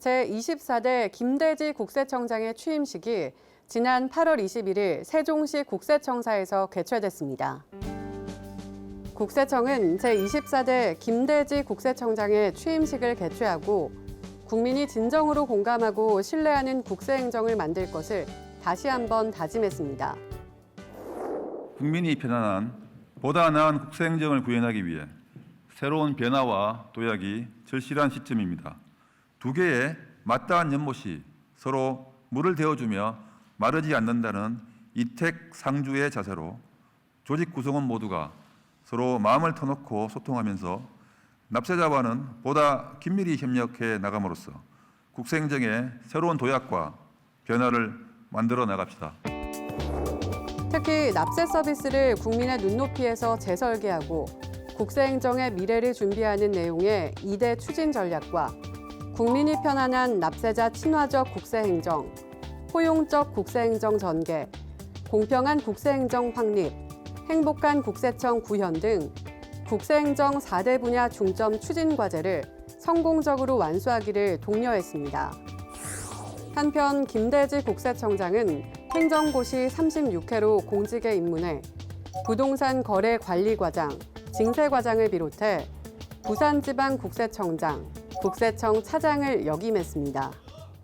제24대 김대지 국세청장의 취임식이 지난 8월 21일 세종시 국세청사에서 개최됐습니다. 국세청은 제24대 김대지 국세청장의 취임식을 개최하고 국민이 진정으로 공감하고 신뢰하는 국세행정을 만들 것을 다시 한번 다짐했습니다. 국민이 편안한 보다 나은 국세행정을 구현하기 위해 새로운 변화와 도약이 절실한 시점입니다. 두 개의 맞닿은 연못이 서로 물을 데워주며 마르지 않는다는 이택 상주의 자세로 조직 구성원 모두가 서로 마음을 터놓고 소통하면서 납세자와는 보다 긴밀히 협력해 나감으로써 국세행정의 새로운 도약과 변화를 만들어 나갑시다. 특히 납세 서비스를 국민의 눈높이에서 재설계하고 국세행정의 미래를 준비하는 내용의 이대 추진 전략과 국민이 편안한 납세자 친화적 국세행정, 포용적 국세행정 전개, 공평한 국세행정 확립, 행복한 국세청 구현 등 국세행정 4대 분야 중점 추진 과제를 성공적으로 완수하기를 독려했습니다. 한편 김대지 국세청장은 행정고시 36회로 공직에 입문해 부동산 거래 관리과장, 징세과장을 비롯해 부산지방국세청장, 국세청 차장을 역임했습니다.